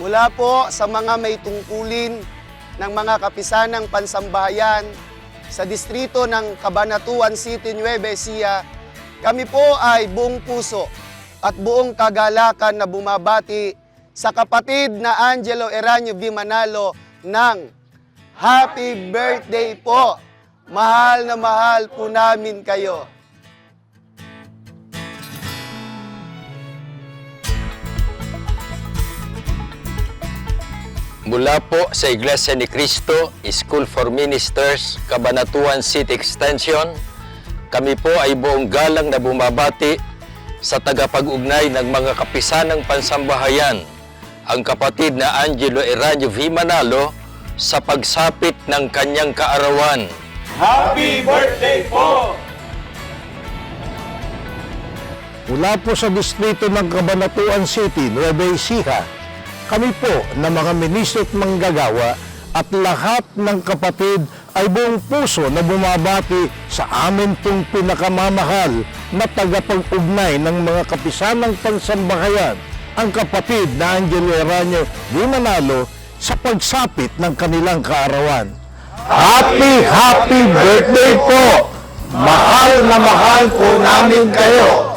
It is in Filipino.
mula po sa mga may tungkulin ng mga kapisanang pansambahayan sa distrito ng Cabanatuan City, Nueva Ecija, kami po ay buong puso at buong kagalakan na bumabati sa kapatid na Angelo Eranio V. Manalo ng Happy Birthday po! Mahal na mahal po namin kayo. Mula po sa Iglesia ni Cristo, School for Ministers, Cabanatuan City Extension, kami po ay buong galang na bumabati sa tagapag-ugnay ng mga kapisanang pansambahayan, ang kapatid na Angelo Eranio V. Manalo, sa pagsapit ng kanyang kaarawan. Happy birthday po! Mula po sa distrito ng Cabanatuan City, Nueva Ecija, kami po na mga ministro at manggagawa at lahat ng kapatid ay buong puso na bumabati sa amin pong pinakamamahal na tagapag-ugnay ng mga kapisanang pansambahayan, ang kapatid na Angelo Eranio Di Manalo sa pagsapit ng kanilang kaarawan. Happy, happy birthday po! Mahal na mahal po namin kayo!